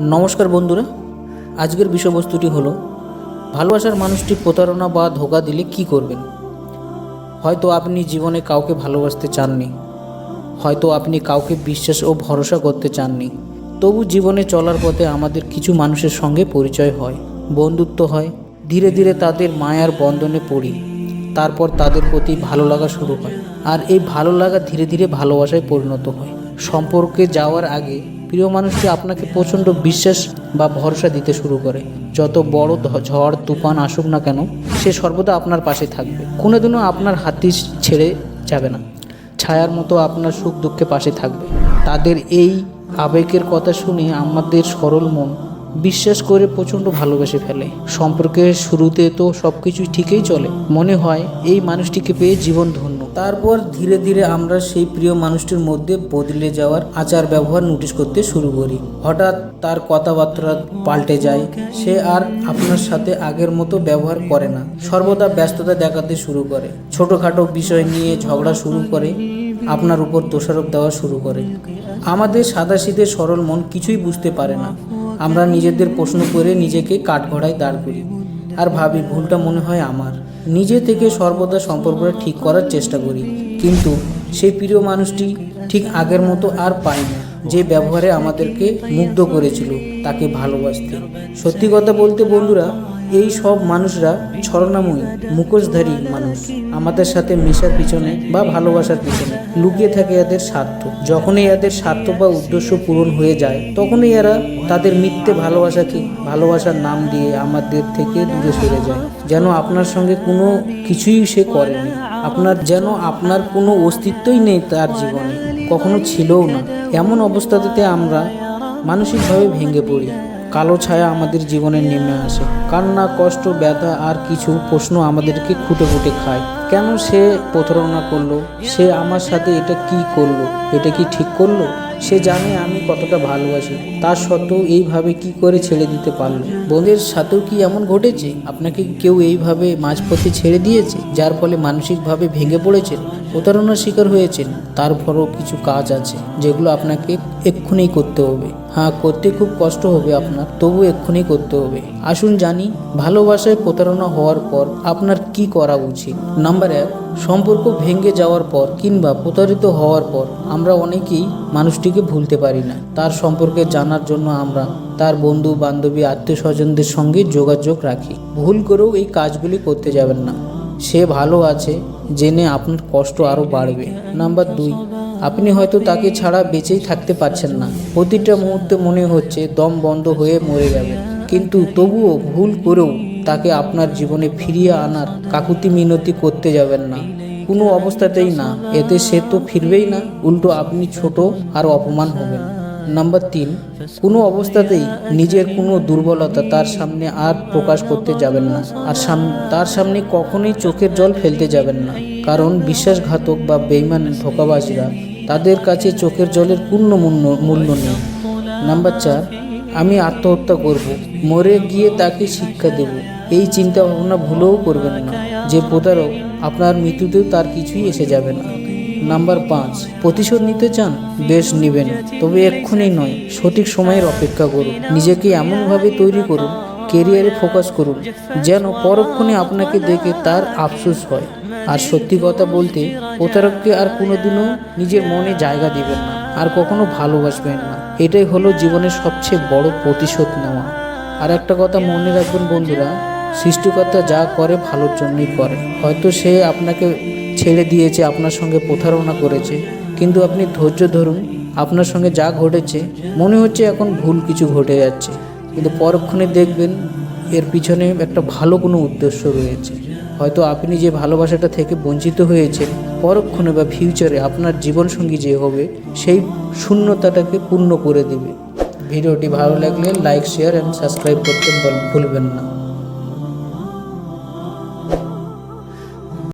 নমস্কার বন্ধুরা, আজকের বিষয়বস্তুটি হলো, ভালোবাসার মানুষটি প্রতারণা বা ধোকা দিলে কি করবেন? হয়তো আপনি জীবনে কাউকে ভালোবাসতে চাননি, হয়তো আপনি কাউকে বিশ্বাস ও ভরসা করতে চাননি, তবু জীবনে চলার পথে আমাদের কিছু মানুষের সঙ্গে পরিচয় হয়, বন্ধুত্ব হয়, ধীরে ধীরে তাদের মায়ার বন্ধনে পড়ি, তারপর তাদের প্রতি ভালো লাগা শুরু হয়, আর এই ভালো লাগা ধীরে ধীরে ভালোবাসায় পরিণত হয়। সম্পর্কে যাওয়ার আগে প্রিয় মানুষটি আপনাকে প্রচণ্ড বিশ্বাস বা ভরসা দিতে শুরু করে। যত বড় ঝড়, তুফান আসুক না কেন, সে সর্বদা আপনার পাশে থাকবে। কোনোদিনও আপনার হাতি ছেড়ে যাবে না। ছায়ার মতো আপনার সুখ দুঃখে পাশে থাকবে। তাদের এই আবেগের কথা শুনে আমাদের সরল মন বিশ্বাস করে প্রচণ্ড ভালোবেসে ফেলে। সম্পর্কের শুরুতে তো সব কিছুই ঠিকই চলে। মনে হয় এই মানুষটিকে পেয়ে জীবন ধন্য। তারপর ধীরে ধীরে আমরা সেই প্রিয় মানুষটির মধ্যে বদলে যাওয়ার আচার ব্যবহার নোটিশ করতে শুরু করি। হঠাৎ তার কথাবার্তা পাল্টে যায়। সে আর আপনার সাথে আগের মতো ব্যবহার করে না। সর্বদা ব্যস্ততা দেখাতে শুরু করে। ছোটোখাটো বিষয় নিয়ে ঝগড়া শুরু করে। আপনার উপর দোষারোপ দেওয়া শুরু করে। আমাদের সাদাসিধে সরল মন কিছুই বুঝতে পারে না। আমরা নিজেদের প্রশ্ন করে নিজেকে কাঠগড়ায় দাঁড় করি আর ভাবি, ভুলটা মনে হয় আমার। নিজে থেকে সর্বদা সম্পর্কটা ঠিক করার চেষ্টা করি। কিন্তু সেই প্রিয় মানুষটি ঠিক আগের মতো আর পাই না যে ব্যবহারে আমাদেরকে মুগ্ধ করেছিল, তাকে ভালোবাসতে। সত্যি কথা বলতে বন্ধুরা এই সব মানুষরা ছলনাময়ী, মুখোশধারী মানুষ। আমাদের সাথে মেশার পিছনে বা ভালোবাসার পিছনে লুকিয়ে থাকে এদের স্বার্থ। যখনই এদের স্বার্থ বা উদ্দেশ্য পূরণ হয়ে যায়, তখনই এরা তাদের মিথ্যে ভালোবাসাকে ভালোবাসার নাম দিয়ে আমাদের থেকে দূরে সরে যায়। যেন আপনার সঙ্গে কোনো কিছুই সে করেনি। আপনার যেন আপনার কোনো অস্তিত্বই নেই তার জীবনে। কখনো ছিলও না। এমন অবস্থাতে আমরা মানসিকভাবে ভেঙে পড়ি। কালো ছায়া আমাদের জীবনে নেমে আসে। কান্না, কষ্ট, ব্যথা আর কিছু প্রশ্ন আমাদেরকে খুঁটে খুঁটে খায়। কেন সে প্রতারণা করল? সে আমার সাথে এটা কি করল? এটা কি ঠিক করল? সে জানে আমি কতটা ভালোবাসি। তার সত্ত্বেও এইভাবে কি করে ছেড়ে দিতে পারল? বোনের সাথেও কি এমন ঘটেছে? আপনাকে কেউ এইভাবে মাঝপথে ছেড়ে দিয়েছে, যার ফলে মানসিকভাবে ভেঙে পড়েছেন প্রতারণার শিকার হয়েছেন, তারপরও কিছু কাজ আছে যেগুলো আপনাকে এক্ষুনি করতে হবে। হ্যাঁ করতে খুব কষ্ট হবে আপনার, তবু এক্ষুনি করতে হবে। আসুন জানি, ভালোবাসায় প্রতারণা হওয়ার পর আপনার কি করা উচিত? নাম্বার এক, সম্পর্ক ভেঙে যাওয়ার পর কিংবা প্রতারিত হওয়ার পর আমরা অনেকেই মানুষটিকে ভুলতে পারি না। তার সম্পর্কে জানার জন্য আমরা তার বন্ধু, বান্ধবী আত্মীয় স্বজনদের সঙ্গে যোগাযোগ রাখি। ভুল করেও এই কাজগুলি করতে যাবেন না। সে ভালো আছে, জেনে আপনার কষ্ট আরও বাড়বে। নাম্বার দুই, আপনি হয়তো তাকে ছাড়া বেঁচেই থাকতে পারছেন না। প্রতিটা মুহূর্তে মনে হচ্ছে দম বন্ধ হয়ে মরে যাবে। কিন্তু তবুও ভুল করেও তাকে আপনার জীবনে ফিরিয়ে আনার কাকুতি মিনতি করতে যাবেন না। কোনো অবস্থাতেই না, এতে সে তো ফিরবেই না। উল্টো আপনি ছোট আর অপমান হবেন। নাম্বার তিন, কোনো অবস্থাতেই নিজের কোনো দুর্বলতা তার সামনে আর প্রকাশ করতে যাবেন না আর তার সামনে কখনোই চোখের জল ফেলতে যাবেন না। কারণ বিশ্বাসঘাতক বা বেইমান ধোকাবাজরা তাদের কাছে চোখের জলের পূর্ণ মূল্য মূল্য নেই। নাম্বার চার, আমি আত্মহত্যা করব, মরে গিয়ে তাকে শিক্ষা দেব। এই চিন্তা ভাবনা ভুলেও করবেন না। যে প্রতারক, আপনার মৃত্যুতেও তার কিছুই এসে যাবে না। নাম্বার পাঁচ, প্রতিশোধ নিতে চান, বেশ নেবেন। তবে এক্ষুনি নয়, সঠিক সময়ের অপেক্ষা করুন। নিজেকে এমনভাবে তৈরি করুন কেরিয়ারে ফোকাস করুন, যেন পরক্ষণে আপনাকে দেখে তার আফসোস হয়। আর সত্যি কথা বলতে, প্রতারককে আর কোনোদিনও নিজের মনে জায়গা দিবেন না, আর কখনো ভালোবাসবেন না। এটাই হলো জীবনের সবচেয়ে বড় প্রতিশোধ নেওয়া। আর একটা কথা মনে রাখবেন বন্ধুরা, সৃষ্টিকর্তা যা করে ভালোর জন্যই করে। হয়তো সে আপনাকে ছেড়ে দিয়েছে, আপনার সঙ্গে প্রতারণা করেছে। কিন্তু আপনি ধৈর্য ধরুন, আপনার সঙ্গে যা ঘটেছে, মনে হচ্ছে এখন ভুল কিছু ঘটে যাচ্ছে। কিন্তু পরক্ষণে দেখবেন, এর পিছনে একটা ভালো কোনো উদ্দেশ্য রয়েছে। হয়তো আপনি যে ভালোবাসাটা থেকে বঞ্চিত হয়েছেন, পরক্ষণে বা ফিউচারে আপনার জীবনসঙ্গী যে হবে, সেই শূন্যতাটাকে পূর্ণ করে দেবে। ভিডিওটি ভালো লাগলে লাইক শেয়ার অ্যান্ড সাবস্ক্রাইব করতে ভুলবেন না।